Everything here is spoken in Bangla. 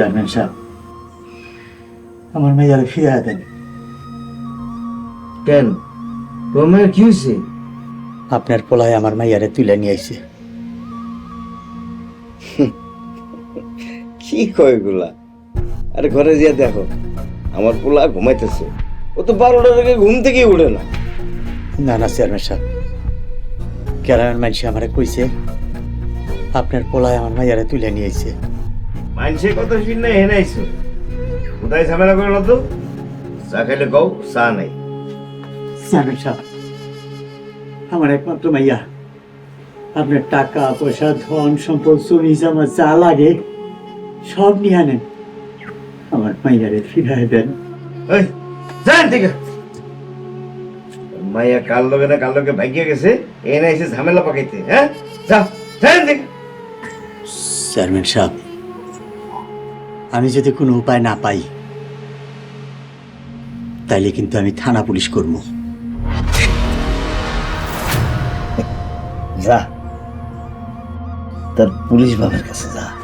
চেয়ারম্যান সাহেব আমার মেয়ের ফিরে দেন কেন? তোর মায়ের কি হয়েছে? আপনার পোলায় আমার মাইয়ারে তুলে নিয়ে আইছে। কি কয় এগুলা? আরে ঘরে গিয়ে দেখো আমার পোলা ঘুমাইতেছে। ও তো বারোটার আগে ঘুম থেকেই উঠে না। না না চেয়ারম্যান সাহেব। গ্রামের মানুষ আমারে কইছে আপনার পোলায় আমার মাইয়ারে তুলে নিয়ে মানুষের কথা শুনে হেনে আইছো কোথায় ঝামেলা করে না তো? চা খাইলে কও চা নাই। আমার একমাত্র মাইয়া। আপনার টাকা পয়সা ধন সম্পদ জমি জামা যা লাগে সব নিয়ে আনেন। আমার মাইয়ারে ফিরাই দেন। এই যান ঠিক মাইয়া কাল লগে না কাল লগে ভাগিয়ে গেছে এনে এসে ঝামেলা পাকাইতে হ্যাঁ? যা যান ঠিক চেয়ারম্যান সাহেব আমি যদি কোনো উপায় না পাই, তাইলে কিন্তু আমি থানা পুলিশ করব। যা। তার পুলিশ বাবার কাছে যা।